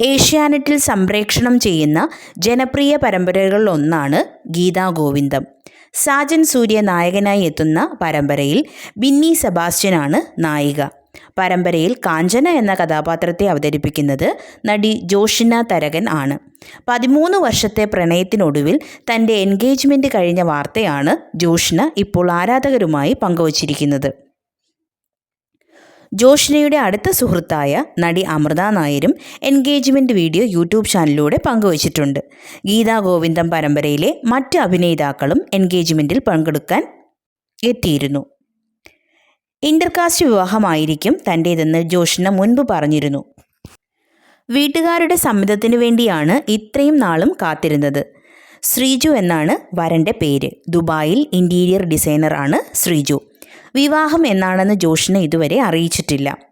ഏഷ്യാനെറ്റിൽ സംപ്രേക്ഷണം ചെയ്യുന്ന ജനപ്രിയ പരമ്പരകളിലൊന്നാണ് ഗീതാ ഗോവിന്ദം. സാജൻ സൂര്യ നായകനായി എത്തുന്ന പരമ്പരയിൽ ബിന്നി സെബാസ്റ്റ്യനാണ് നായിക. പരമ്പരയിൽ കാഞ്ചന എന്ന കഥാപാത്രത്തെ അവതരിപ്പിക്കുന്നത് നടി ജോഷിന തരകൻ ആണ്. പതിമൂന്ന് വർഷത്തെ പ്രണയത്തിനൊടുവിൽ തന്റെ എൻഗേജ്മെന്റ് കഴിഞ്ഞ വാർത്തയാണ് ജോഷിന ഇപ്പോൾ ആരാധകരുമായി പങ്കുവച്ചിരിക്കുന്നത്. ജോഷ്നയുടെ അടുത്ത സുഹൃത്തായ നടി അമൃത നായരും എൻഗേജ്മെന്റ് വീഡിയോ യൂട്യൂബ് ചാനലിലൂടെ പങ്കുവച്ചിട്ടുണ്ട്. ഗീതാ ഗോവിന്ദം പരമ്പരയിലെ മറ്റ് അഭിനേതാക്കളും എൻഗേജ്മെന്റിൽ പങ്കെടുക്കാൻ എത്തിയിരുന്നു. ഇന്റർകാസ്റ്റ് വിവാഹമായിരിക്കും തന്റേതെന്ന് ജോഷ്ന മുൻപ് പറഞ്ഞിരുന്നു. വീട്ടുകാരുടെ സമ്മതത്തിനു വേണ്ടിയാണ് ഇത്രയും നാളും കാത്തിരുന്നത്. ശ്രീജു എന്നാണ് വരന്റെ പേര്. ദുബായിൽ ഇന്റീരിയർ ഡിസൈനറാണ് ശ്രീജു. വിവാഹം എന്നാണെന്ന് ജോഷിനെ ഇതുവരെ അറിയിച്ചിട്ടില്ല.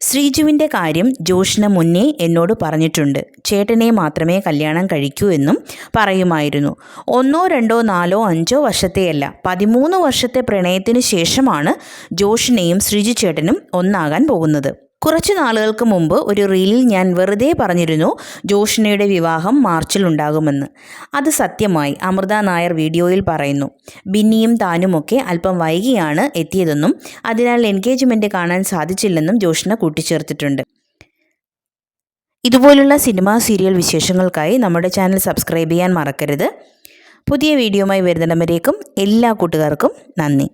ശ്രീജുവിന്റെ കാര്യം ജോഷിന് മുന്നേ എന്നോട് പറഞ്ഞിട്ടുണ്ട്. ചേട്ടനെ മാത്രമേ കല്യാണം കഴിക്കൂ എന്നും പറയുമായിരുന്നു. ഒന്നോ രണ്ടോ നാലോ അഞ്ചോ വർഷത്തെയല്ല പതിമൂന്ന് വർഷത്തെ പ്രണയത്തിന് ശേഷമാണ് ജോഷിനെയും ശ്രീജു ചേട്ടനും ഒന്നാകാൻ പോകുന്നത്. കുറച്ചു നാളുകൾക്ക് മുമ്പ് ഒരു റീലിൽ ഞാൻ വെറുതെ പറഞ്ഞിരുന്നു ജോഷിനയുടെ വിവാഹം മാർച്ചിൽ ഉണ്ടാകുമെന്ന്. അത് സത്യമായി അമൃത നായർ വീഡിയോയിൽ പറയുന്നു. ബിന്നിയും താനുമൊക്കെ അല്പം വൈകിയാണ് എത്തിയതെന്നും അതിനാൽ എൻഗേജ്മെന്റ് കാണാൻ സാധിച്ചില്ലെന്നും ജോഷിന കൂട്ടിച്ചേർത്തിട്ടുണ്ട്. ഇതുപോലുള്ള സിനിമ സീരിയൽ വിശേഷങ്ങൾക്കായി നമ്മുടെ ചാനൽ സബ്സ്ക്രൈബ് ചെയ്യാൻ മറക്കരുത്. പുതിയ വീഡിയോയുമായി വരുന്നിടം വരേക്കും എല്ലാ കൂട്ടുകാർക്കും നന്ദി.